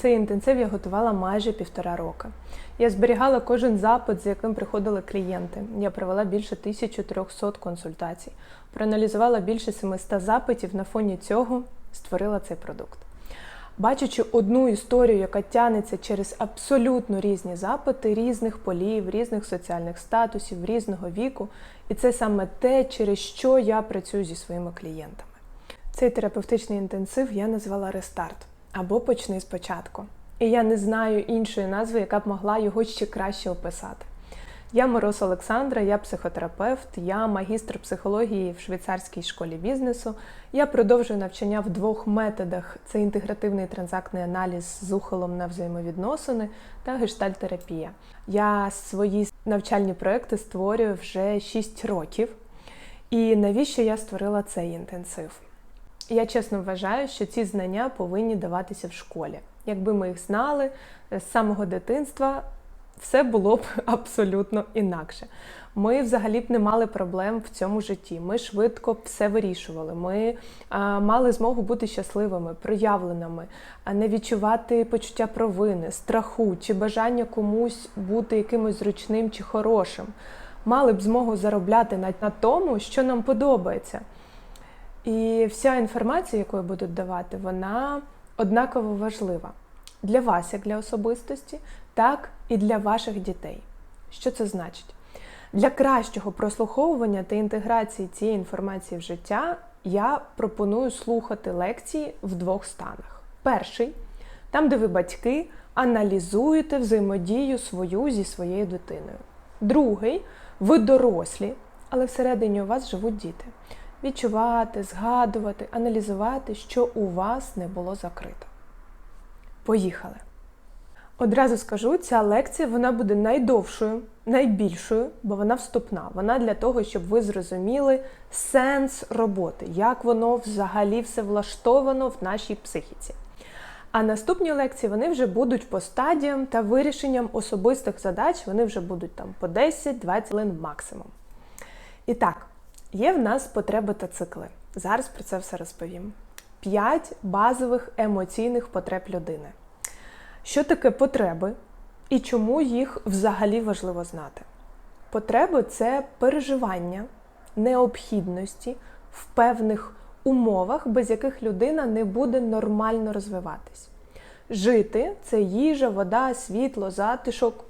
Цей інтенсив я готувала майже півтора роки. Я зберігала кожен запит, з яким приходили клієнти. Я провела більше 1300 консультацій, проаналізувала більше 700 запитів. На фоні цього створила цей продукт. Бачачи одну історію, яка тягнеться через абсолютно різні запити, різних полів, різних соціальних статусів, різного віку, і це саме те, через що я працюю зі своїми клієнтами. Цей терапевтичний інтенсив я назвала рестарт або почни спочатку. І я не знаю іншої назви, яка б могла його ще краще описати. Я Мороз Олександра, я психотерапевт, я магістр психології в швейцарській школі бізнесу. Я продовжую навчання в двох методах: це інтегративний транзактний аналіз з ухилом на взаємовідносини та гештальтерапія. Я свої навчальні проекти створюю вже 6 років. І навіщо я створила цей інтенсив? Я чесно вважаю, що ці знання повинні даватися в школі. Якби ми їх знали з самого дитинства, все було б абсолютно інакше. Ми взагалі б не мали проблем в цьому житті. Ми швидко все вирішували. Ми а, мали змогу бути щасливими, проявленими, а не відчувати почуття провини, страху чи бажання комусь бути якимось зручним чи хорошим. Мали б змогу заробляти на, на тому, що нам подобається. І вся інформація, яку я буду давати, вона однаково важлива для вас, як для особистості, так і для ваших дітей. Що це значить? Для кращого прослуховування та інтеграції цієї інформації в життя я пропоную слухати лекції в двох станах. Перший там, де ви батьки аналізуєте взаємодію свою зі своєю дитиною. Другий ви дорослі, але всередині у вас живуть діти. Відчувати, згадувати, аналізувати, що у вас не було закрито. Поїхали! Одразу скажу, ця лекція вона буде найдовшою, найбільшою, бо вона вступна. Вона для того, щоб ви зрозуміли сенс роботи, як воно взагалі все влаштовано в нашій психіці. А наступні лекції вони вже будуть по стадіям та вирішенням особистих задач, вони вже будуть там по 10-20 хвилин максимум. І так, є в нас потреби та цикли. Зараз про це все розповім. П'ять базових емоційних потреб людини. Що таке потреби і чому їх взагалі важливо знати? Потреби це переживання необхідності в певних умовах, без яких людина не буде нормально розвиватись. Жити це їжа, вода, світло, затишок.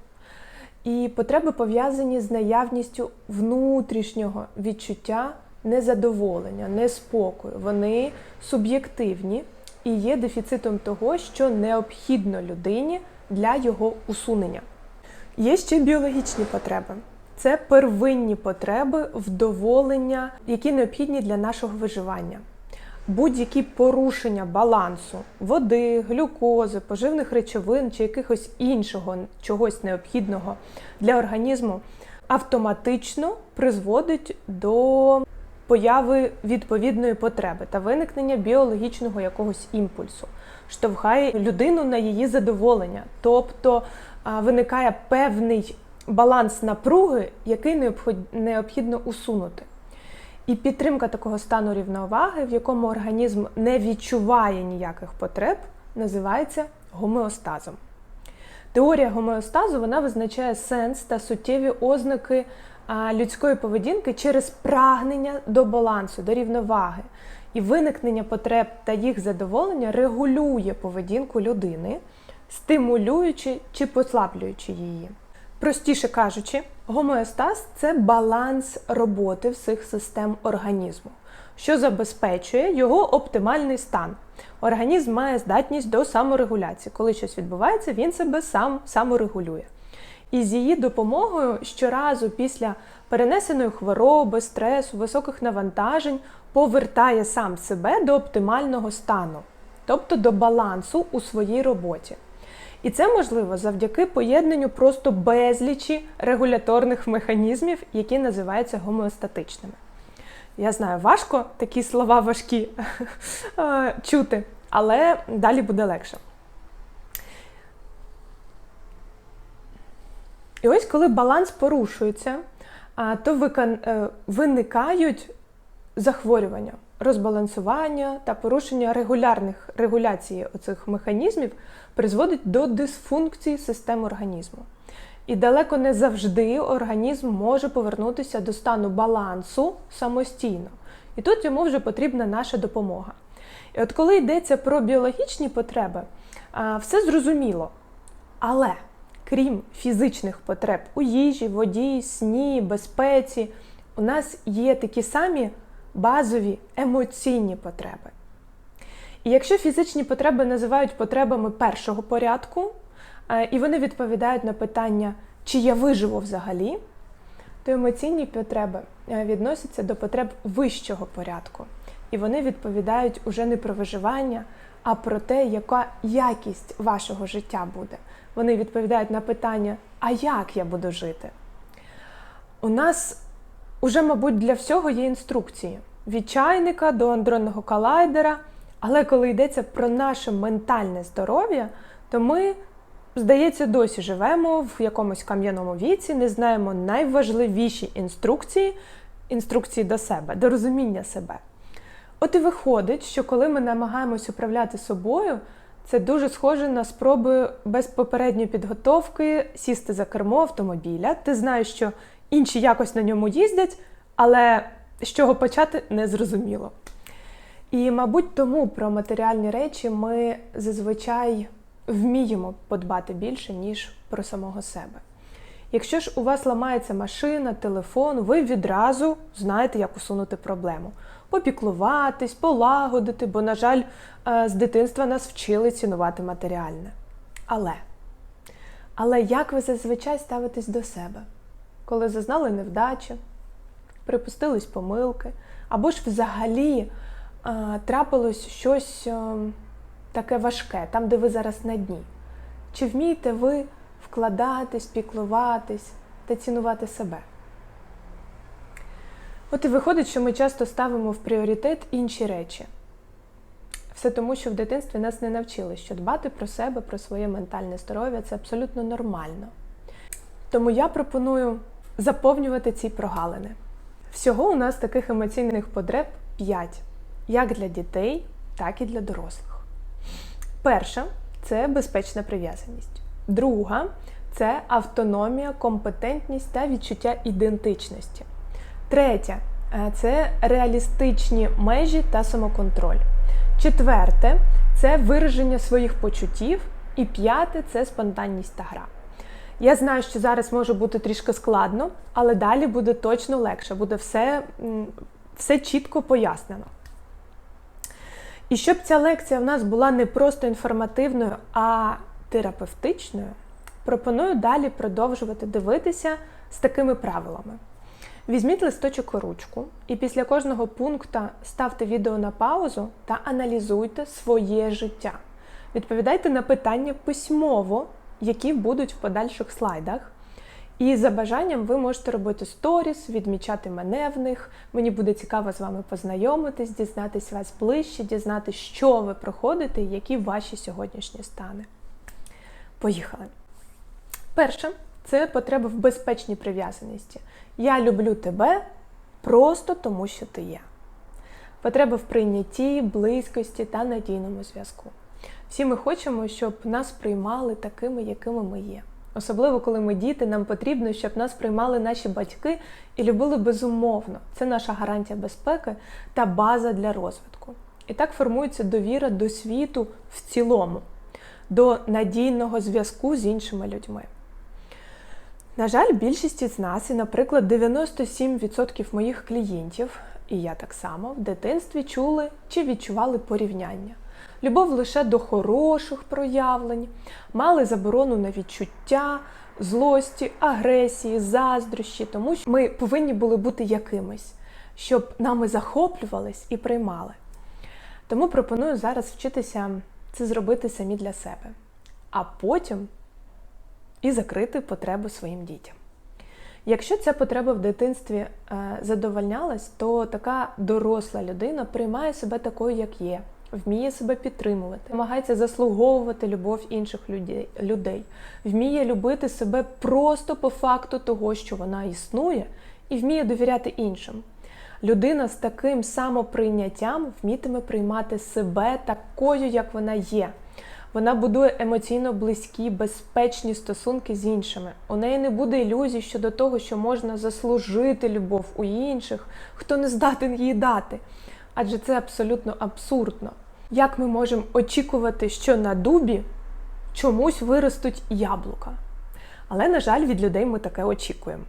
І потреби пов'язані з наявністю внутрішнього відчуття незадоволення, неспокою. Вони суб'єктивні і є дефіцитом того, що необхідно людині для його усунення. Є ще біологічні потреби. Це первинні потреби вдоволення, які необхідні для нашого виживання. Будь-які порушення балансу води, глюкози, поживних речовин чи якихось іншого чогось необхідного для організму автоматично призводить до появи відповідної потреби та виникнення біологічного якогось імпульсу, штовхає людину на її задоволення, тобто виникає певний баланс напруги, який необхідно усунути. І підтримка такого стану рівноваги, в якому організм не відчуває ніяких потреб, називається гомеостазом. Теорія гомеостазу вона визначає сенс та суттєві ознаки людської поведінки через прагнення до балансу, до рівноваги. І виникнення потреб та їх задоволення регулює поведінку людини, стимулюючи чи послаблюючи її. Простіше кажучи, гомеостаз це баланс роботи всіх систем організму, що забезпечує його оптимальний стан. Організм має здатність до саморегуляції. Коли щось відбувається, він себе сам саморегулює. І з її допомогою щоразу після перенесеної хвороби, стресу, високих навантажень повертає сам себе до оптимального стану, тобто до балансу у своїй роботі. І це можливо завдяки поєднанню просто безлічі регуляторних механізмів, які називаються гомеостатичними. Я знаю, важко такі слова важкі чути, але далі буде легше. І ось коли баланс порушується, то е, виникають захворювання, розбалансування та порушення регулярних регуляції оцих механізмів призводить до дисфункції систем організму. І далеко не завжди організм може повернутися до стану балансу самостійно. І тут йому вже потрібна наша допомога. І от коли йдеться про біологічні потреби, все зрозуміло. Але крім фізичних потреб у їжі, воді, сні, безпеці, у нас є такі самі базові емоційні потреби. І якщо фізичні потреби називають потребами першого порядку, е, і вони відповідають на питання, чи я виживу взагалі, то емоційні потреби е, відносяться до потреб вищого порядку. І вони відповідають уже не про виживання, а про те, яка якість вашого життя буде. Вони відповідають на питання, а як я буду жити? У нас уже, мабуть, для всього є інструкції від чайника до андронного колайдера. Але коли йдеться про наше ментальне здоров'я, то ми, здається, досі живемо в якомусь кам'яному віці, не знаємо найважливіші інструкції, інструкції до себе, до розуміння себе. От і виходить, що коли ми намагаємось управляти собою, це дуже схоже на спроби без попередньої підготовки сісти за кермо автомобіля. Ти знаєш, що інші якось на ньому їздять, але з чого почати не зрозуміло. І, мабуть, тому про матеріальні речі ми зазвичай вміємо подбати більше, ніж про самого себе. Якщо ж у вас ламається машина, телефон, ви відразу знаєте, як усунути проблему. Попіклуватись, полагодити, бо, на жаль, е, з дитинства нас вчили цінувати матеріальне. Але, але як ви зазвичай ставитесь до себе, коли зазнали невдачі, припустились помилки, або ж взагалі е, трапилось щось е, таке важке, там, де ви зараз на дні? Чи вмієте ви вкладатись, піклуватись та цінувати себе? От і виходить, що ми часто ставимо в пріоритет інші речі. Все тому, що в дитинстві нас не навчили, що дбати про себе, про своє ментальне здоров'я це абсолютно нормально. Тому я пропоную заповнювати ці прогалини. Всього у нас таких емоційних потреб 5, як для дітей, так і для дорослих. Перша це безпечна прив'язаність. Друга це автономія, компетентність та відчуття ідентичності. Третя це реалістичні межі та самоконтроль. Четверте це вираження своїх почуттів. І п'яте це спонтанність та гра. Я знаю, що зараз може бути трішки складно, але далі буде точно легше, буде все, все чітко пояснено. І щоб ця лекція в нас була не просто інформативною, а терапевтичною, пропоную далі продовжувати дивитися з такими правилами. Візьміть листочок у ручку, і після кожного пункту ставте відео на паузу та аналізуйте своє життя. Відповідайте на питання письмово, які будуть в подальших слайдах. І за бажанням ви можете робити сторіс, відмічати мене в них. Мені буде цікаво з вами познайомитись, дізнатись вас ближче, дізнатися, що ви проходите і які ваші сьогоднішні стани. Поїхали! Перше це потреба в безпечній прив'язаності. Я люблю тебе просто тому, що ти є. Потреба в прийнятті, близькості та надійному зв'язку. Всі ми хочемо, щоб нас приймали такими, якими ми є. Особливо, коли ми діти, нам потрібно, щоб нас приймали наші батьки і любили безумовно. Це наша гарантія безпеки та база для розвитку. І так формується довіра до світу в цілому, до надійного зв'язку з іншими людьми. На жаль, більшість із нас, і, наприклад, 97% моїх клієнтів, і я так само, в дитинстві чули чи відчували порівняння. Любов лише до хороших проявлень, мали заборону на відчуття, злості, агресії, заздрощі, тому що ми повинні були бути якимись, щоб нами захоплювались і приймали. Тому пропоную зараз вчитися це зробити самі для себе, а потім і закрити потребу своїм дітям. Якщо ця потреба в дитинстві е, задовольнялась, то така доросла людина приймає себе такою, як є, вміє себе підтримувати, намагається заслуговувати любов інших людей, вміє любити себе просто по факту того, що вона існує, і вміє довіряти іншим. Людина з таким самоприйняттям вмітиме приймати себе такою, як вона є. Вона будує емоційно близькі, безпечні стосунки з іншими. У неї не буде ілюзій щодо того, що можна заслужити любов у інших, хто не здатен її дати. Адже це абсолютно абсурдно. Як ми можемо очікувати, що на дубі чомусь виростуть яблука? Але, на жаль, від людей ми таке очікуємо.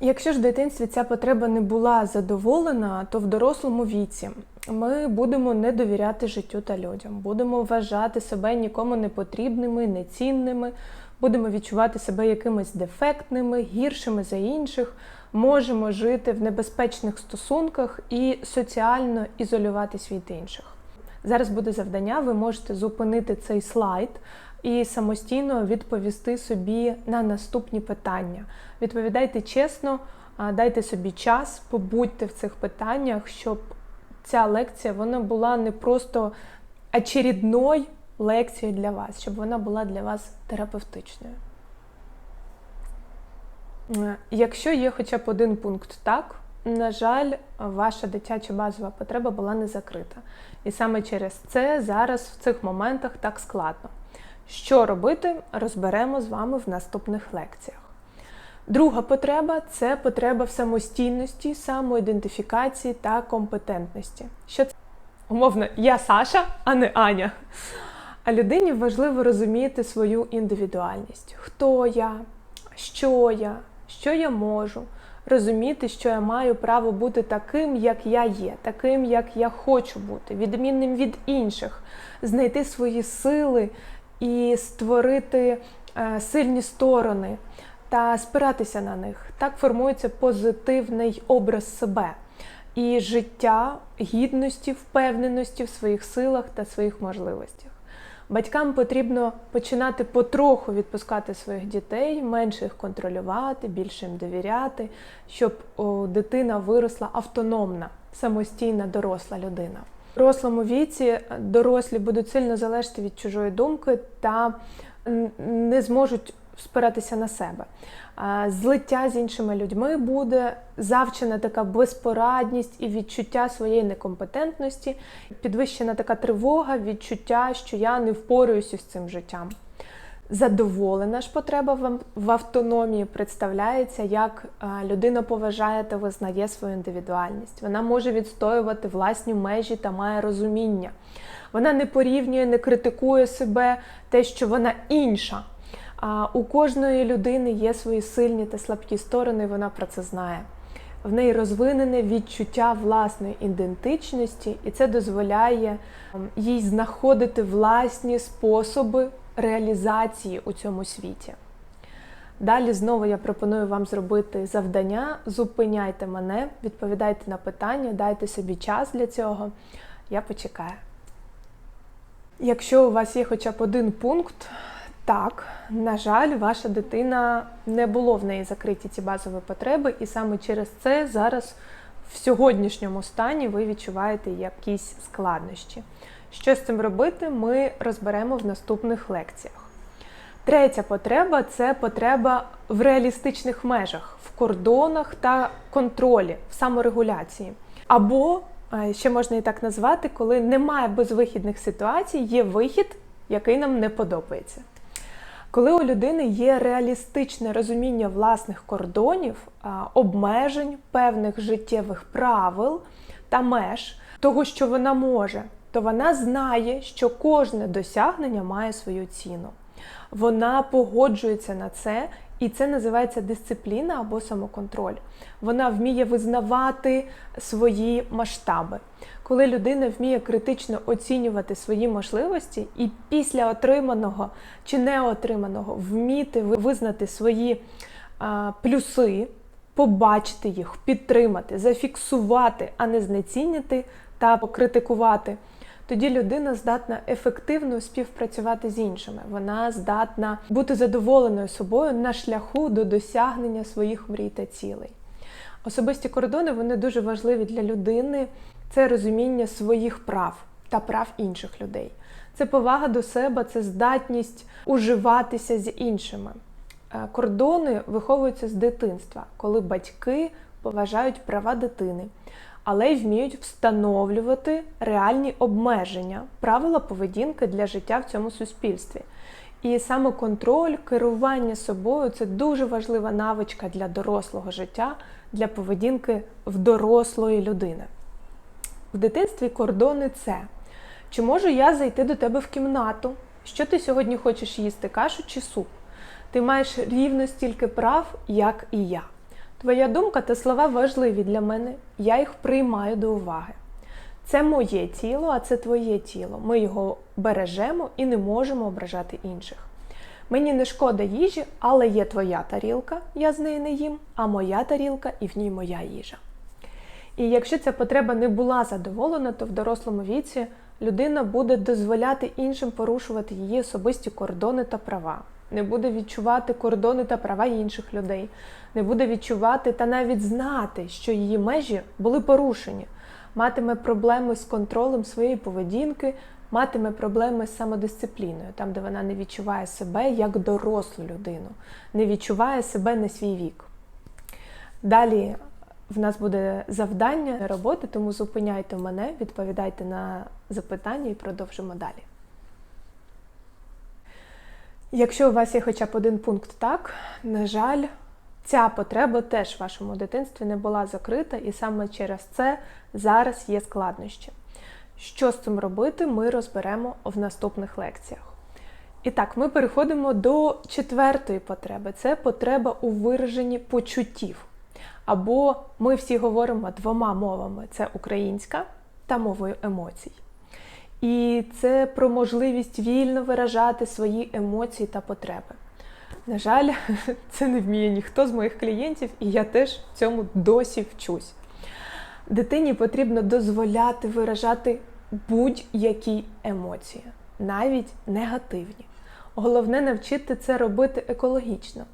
Якщо ж в дитинстві ця потреба не була задоволена, то в дорослому віці ми будемо не довіряти життю та людям, будемо вважати себе нікому не потрібними, нецінними, будемо відчувати себе якимись дефектними, гіршими за інших, можемо жити в небезпечних стосунках і соціально ізолюватись від інших. Зараз буде завдання, ви можете зупинити цей слайд і самостійно відповісти собі на наступні питання. Відповідайте чесно, дайте собі час, побудьте в цих питаннях, щоб ця лекція вона була не просто очередною лекцією для вас, щоб вона була для вас терапевтичною. Е, Якщо є хоча б один пункт так, на жаль, ваша дитяча базова потреба була не закрита. І саме через це зараз в цих моментах так складно. Що робити, розберемо з вами в наступних лекціях. Друга потреба це потреба в самостійності, самоідентифікації та компетентності. Що це? Умовно, я Саша, а не Аня. А людині важливо розуміти свою індивідуальність. Хто я, що я, що я можу, розуміти, що я маю право бути таким, як я є, таким, як я хочу бути, відмінним від інших, знайти свої сили і створити е, сильні сторони та спиратися на них. Так формується позитивний образ себе і життя гідності, впевненості в своїх силах та своїх можливостях. Батькам потрібно починати потроху відпускати своїх дітей, менше їх контролювати, більше їм довіряти, щоб о, дитина виросла автономна, самостійна, доросла людина. В дорослому віці дорослі будуть сильно залежати від чужої думки та не зможуть спиратися на себе. Злиття з іншими людьми буде завчена така безпорадність і відчуття своєї некомпетентності, підвищена така тривога, відчуття, що я не впораюся з цим життям. Задоволена ж потреба в автономії представляється, як людина поважає та визнає свою індивідуальність. Вона може відстоювати власні межі та має розуміння. Вона не порівнює, не критикує себе, те, що вона інша. У кожної людини є свої сильні та слабкі сторони, вона про це знає. В неї розвинене відчуття власної ідентичності, і це дозволяє їй знаходити власні способи реалізації у цьому світі. Далі знову я пропоную вам зробити завдання. Зупиняйте мене, відповідайте на питання, дайте собі час для цього. Я почекаю. Якщо у вас є хоча б один пункт, так, на жаль, ваша дитина не було в неї закриті ці базові потреби, і саме через це зараз в сьогоднішньому стані ви відчуваєте якісь складнощі. Що з цим робити, ми розберемо в наступних лекціях. Третя потреба це потреба в реалістичних межах, в кордонах та контролі, в саморегуляції. Або ще можна і так назвати, коли немає безвихідних ситуацій, є вихід, який нам не подобається. Коли у людини є реалістичне розуміння власних кордонів, обмежень, певних життєвих правил та меж того, що вона може, то вона знає, що кожне досягнення має свою ціну. Вона погоджується на це, і це називається дисципліна або самоконтроль. Вона вміє визнавати свої масштаби. Коли людина вміє критично оцінювати свої можливості, і після отриманого чи неотриманого вміти визнати свої а, плюси, побачити їх, підтримати, зафіксувати, а не знецінити та покритикувати тоді людина здатна ефективно співпрацювати з іншими. Вона здатна бути задоволеною собою на шляху до досягнення своїх мрій та цілей. Особисті кордони вони дуже важливі для людини. Це розуміння своїх прав та прав інших людей. Це повага до себе, це здатність уживатися з іншими. Е, кордони виховуються з дитинства, коли батьки поважають права дитини, але й вміють встановлювати реальні обмеження, правила поведінки для життя в цьому суспільстві. І саме контроль, керування собою це дуже важлива навичка для дорослого життя, для поведінки в дорослої людини. В дитинстві кордони це. Чи можу я зайти до тебе в кімнату? Що ти сьогодні хочеш їсти, кашу чи суп? Ти маєш рівно стільки прав, як і я. Твоя думка та слова важливі для мене, я їх приймаю до уваги. Це моє тіло, а це твоє тіло. Ми його бережемо і не можемо ображати інших. Мені не шкода їжі, але є твоя тарілка, я з неї не їм, а моя тарілка і в ній моя їжа. І якщо ця потреба не була задоволена, то в дорослому віці людина буде дозволяти іншим порушувати її особисті кордони та права, не буде відчувати кордони та права інших людей, не буде відчувати та навіть знати, що її межі були порушені, матиме проблеми з контролем своєї поведінки, матиме проблеми з самодисципліною, там, де вона не відчуває себе як дорослу людину, не відчуває себе на свій вік. Далі в нас буде завдання роботи, тому зупиняйте мене, відповідайте на запитання і продовжимо далі. Якщо у вас є хоча б один пункт так, на жаль, ця потреба теж в вашому дитинстві не була закрита, і саме через це зараз є складнощі. Що з цим робити, ми розберемо в наступних лекціях. І так, ми переходимо до четвертої потреби це потреба у вираженні почуттів. Або ми всі говоримо двома мовами: це українська та мовою емоцій. І це про можливість вільно виражати свої емоції та потреби. На жаль, це не вміє ніхто з моїх клієнтів, і я теж цьому досі вчусь. Дитині потрібно дозволяти виражати будь-які емоції, навіть негативні. Головне навчити це робити екологічно.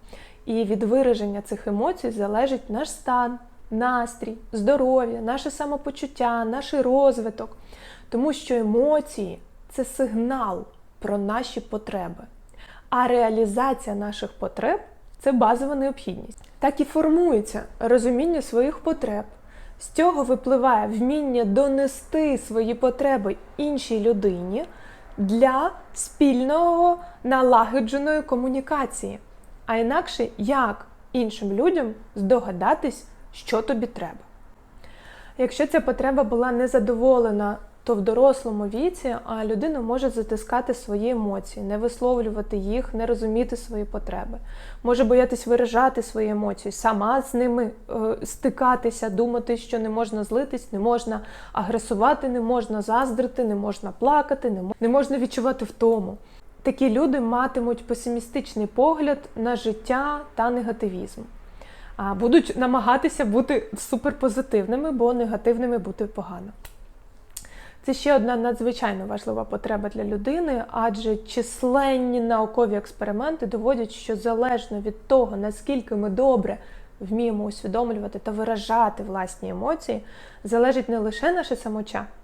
І від вираження цих емоцій залежить наш стан, настрій, здоров'я, наше самопочуття, наш розвиток. Тому що емоції це сигнал про наші потреби. А реалізація наших потреб це базова необхідність. Так і формується розуміння своїх потреб. З цього випливає вміння донести свої потреби іншій людині для спільного налагодженої комунікації. А інакше як іншим людям здогадатись, що тобі треба. Якщо ця потреба була незадоволена, то в дорослому віці людина може затискати свої емоції, не висловлювати їх, не розуміти свої потреби, може боятись виражати свої емоції, сама з ними е, стикатися, думати, що не можна злитись, не можна агресувати, не можна заздрити, не можна плакати, не можна відчувати втому. Такі люди матимуть песимістичний погляд на життя та негативізм. Будуть намагатися бути суперпозитивними, бо негативними бути погано. Це ще одна надзвичайно важлива потреба для людини, адже численні наукові експерименти доводять, що залежно від того, наскільки ми добре вміємо усвідомлювати та виражати власні емоції, залежить не лише наше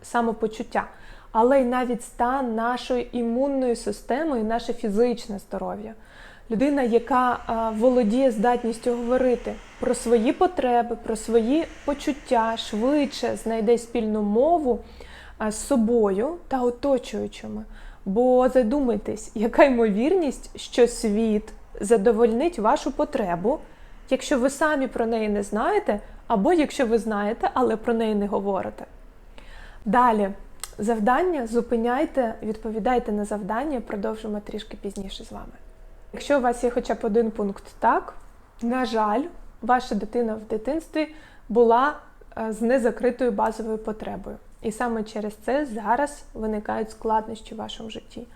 самопочуття, але й навіть стан нашої імунної системи і наше фізичне здоров'я. Людина, яка володіє здатністю говорити про свої потреби, про свої почуття, швидше знайде спільну мову з собою та оточуючими. Бо задумайтесь, яка ймовірність, що світ задовольнить вашу потребу, якщо ви самі про неї не знаєте, або якщо ви знаєте, але про неї не говорите. Далі, завдання зупиняйте, відповідайте на завдання, продовжимо трішки пізніше з вами. Якщо у вас є хоча б один пункт так, на жаль, ваша дитина в дитинстві була з незакритою базовою потребою. І саме через це зараз виникають складнощі в вашому житті.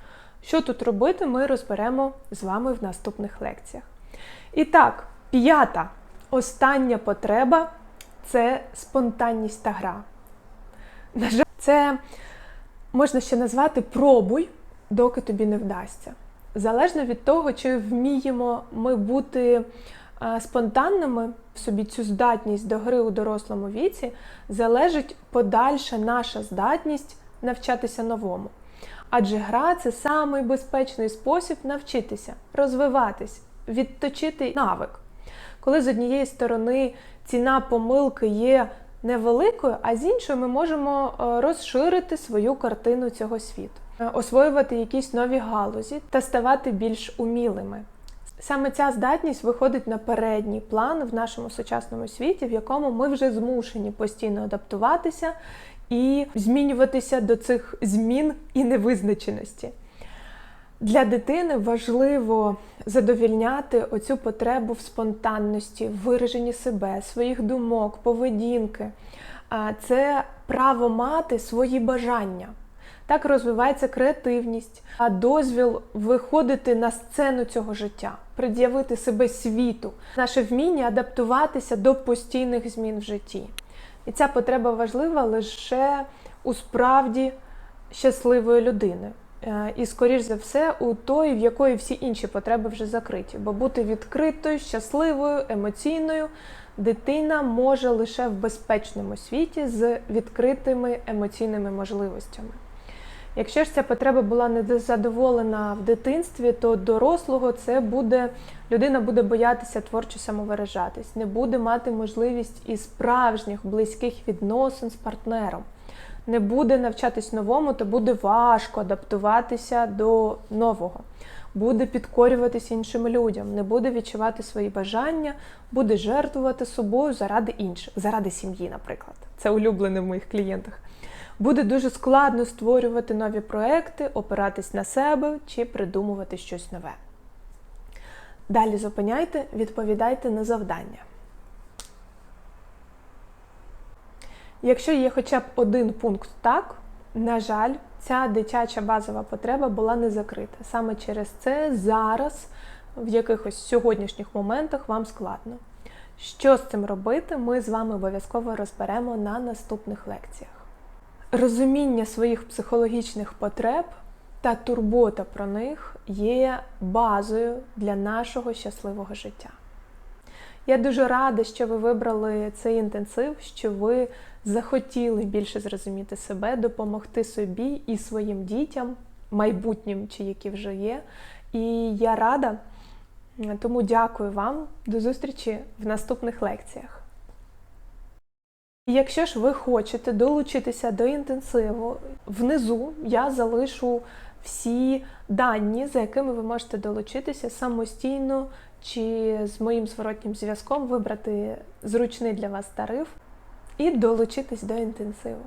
Що тут робити, ми розберемо з вами в наступних лекціях. І так, п'ята остання потреба це спонтанність та гра. На жаль, це можна ще назвати пробуй, доки тобі не вдасться. Залежно від того, чи вміємо ми бути спонтанними в собі цю здатність до гри у дорослому віці, залежить подальша наша здатність навчатися новому. Адже гра це самий безпечний спосіб навчитися, розвиватись, відточити навик. коли з однієї сторони ціна помилки є невеликою, а з іншої ми можемо е, розширити свою картину цього світу, е, освоювати якісь нові галузі та ставати більш умілими. Саме ця здатність виходить на передній план в нашому сучасному світі, в якому ми вже змушені постійно адаптуватися і змінюватися до цих змін і невизначеності. Для дитини важливо задовільняти оцю потребу в спонтанності, в вираженні себе, своїх думок, поведінки. Це право мати свої бажання. Так розвивається креативність, а дозвіл виходити на сцену цього життя, пред'явити себе світу, наше вміння адаптуватися до постійних змін в житті. І ця потреба важлива лише у справді щасливої людини. Е, І, скоріш за все, у той, в якої всі інші потреби вже закриті. Бо бути відкритою, щасливою, емоційною дитина може лише в безпечному світі з відкритими емоційними можливостями. Якщо ж ця потреба була недозадоволена в дитинстві, то дорослого це буде людина буде боятися творчо самовиражатись, не буде мати можливість і справжніх близьких відносин з партнером, не буде навчатись новому, то буде важко адаптуватися до нового, буде підкорюватися іншим людям, не буде відчувати свої бажання, буде жертвувати собою заради інших, заради сім'ї, наприклад. Це улюблене в моїх клієнтах. Буде дуже складно створювати нові проекти, опиратись на себе чи придумувати щось нове. Далі зупиняйте, відповідайте на завдання. Якщо є хоча б один пункт так, на жаль, ця дитяча базова потреба була не закрита. Саме через це зараз, в якихось сьогоднішніх моментах, вам складно. Що з цим робити, ми з вами обов'язково розберемо на наступних лекціях. Розуміння своїх психологічних потреб та турбота про них є базою для нашого щасливого життя. Я дуже рада, що ви вибрали цей інтенсив, що ви захотіли більше зрозуміти себе, допомогти собі і своїм дітям, майбутнім чи які вже є. І я рада, тому дякую вам. До зустрічі в наступних лекціях. Якщо ж ви хочете долучитися до інтенсиву, внизу я залишу всі дані, за якими ви можете долучитися самостійно чи з моїм зворотнім зв'язком, вибрати зручний для вас тариф і долучитись до інтенсиву.